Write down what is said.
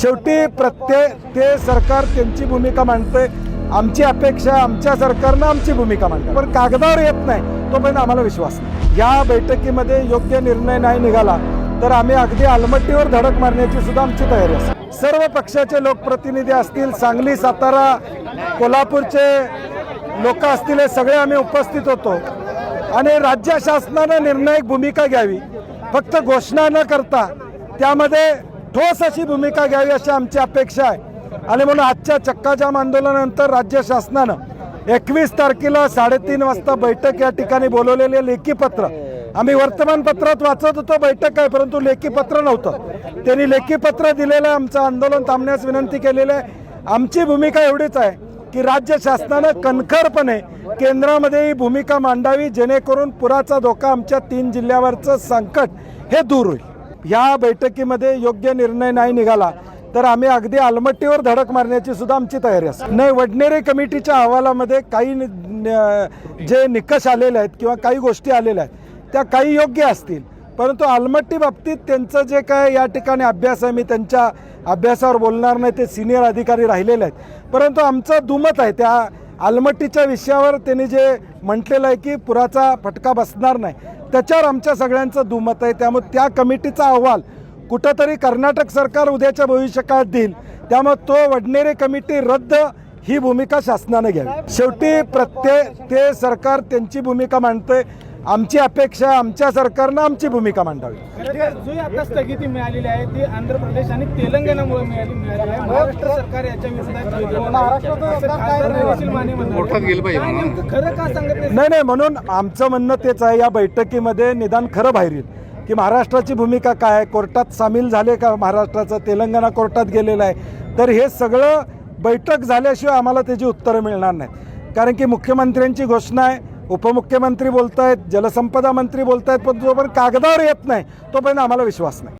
शेवटी प्रत्येक ते सरकार त्यांची भूमिका मांडते आमची अपेक्षा आमच्या सरकारनं आमची भूमिका मांडते पण कागदावर येत नाही तोपर्यंत आम्हाला विश्वास नाही. या बैठकीमध्ये योग्य निर्णय नाही निघाला तर आम्ही अगदी आलमट्टीवर धडक मारण्याची सुद्धा आमची तयारी असते सर्व पक्षाचे लोकप्रतिनिधी असतील सांगली सातारा कोल्हापूरचे लोक असतील हे सगळे आम्ही उपस्थित होतो. आणि राज्य शासनानं निर्णायक भूमिका घ्यावी. फक्त घोषणा न करता त्यामध्ये ठोस अशी भूमिका घ्यावी अशी आमची अपेक्षा आहे. आणि म्हणून आजच्या चक्काजाम आंदोलनानंतर राज्य शासनानं एकवीस तारखेला साडेतीन वाजता बैठक या ठिकाणी बोलवलेले लेखी पत्र. आम्ही वर्तमानपत्रात वाचत होतो बैठक आहे परंतु लेखी पत्र नव्हतं. त्यांनी लेखी पत्र दिलेलं आहे आमचं आंदोलन थांबण्यास विनंती केलेली आहे. आमची भूमिका एवढीच आहे की राज्य शासनानं कणखरपणे केंद्रामध्ये ही भूमिका मांडावी जेणेकरून पुराचा धोका आमच्या तीन जिल्ह्यावरचं संकट हे दूर होईल. या बैठकीमध्ये योग्य निर्णय नाही निघाला तर आम्ही अगदी आलमट्टीवर धडक मारण्याची सुद्धा आमची तयारी असते. नाही वडनेरे कमिटीच्या अहवालामध्ये काही जे निकष आलेले आहेत किंवा काही गोष्टी आलेल्या आहेत त्या काही योग्य असतील. परंतु आलमट्टी बाबतीत त्यांचं जे काय या ठिकाणी अभ्यास आहे मी त्यांच्या अभ्यासावर बोलणार नाही ते सिनियर अधिकारी राहिलेले आहेत. परंतु आमचं दुमत आहे त्या आलमट्टीच्या विषयावर त्यांनी जे म्हटलेलं आहे की पुराचा फटका बसणार नाही. त्याच्यावर आमच्या सगळ्यांचं दुमत आहे. त्यामुळे त्या कमिटीचा अहवाल कुठंतरी कर्नाटक सरकार उद्याच्या भविष्यकाळात देईल. त्यामुळे तो वडनेरे कमिटी रद्द ही भूमिका शासनाने घ्यावी. शेवटी प्रत्येक ते सरकार त्यांची भूमिका मांडते आमची अपेक्षा आमच्या सरकारनं आमची भूमिका मांडावी. जी आता स्थगिती मिळालेली आहे ती आंध्र प्रदेश आणि तेलंगणामुळे मिळाली मिळाली आहे. महाराष्ट्र सरकार याच्या विरोधात खरं का सांगत नाही नाही म्हणून आमचं म्हणणं तेच आहे या बैठकीमध्ये निदान खरं बाहेर येईल. की महाराष्ट्राची भूमिका काय आहे? कोर्टात सामील झाले का महाराष्ट्राचं? तेलंगणा कोर्टात गेलेलं आहे. तर हे सगळं बैठक झाल्याशिवाय आम्हाला त्याची उत्तरं मिळणार नाहीत. कारण की मुख्यमंत्र्यांची घोषणा आहे उपमुख्यमंत्री बोलत आहेत जलसंपदा मंत्री आहेत पण जोपर्यंत कागदावर येत नाही तोपर्यंत आम्हाला विश्वास नाही.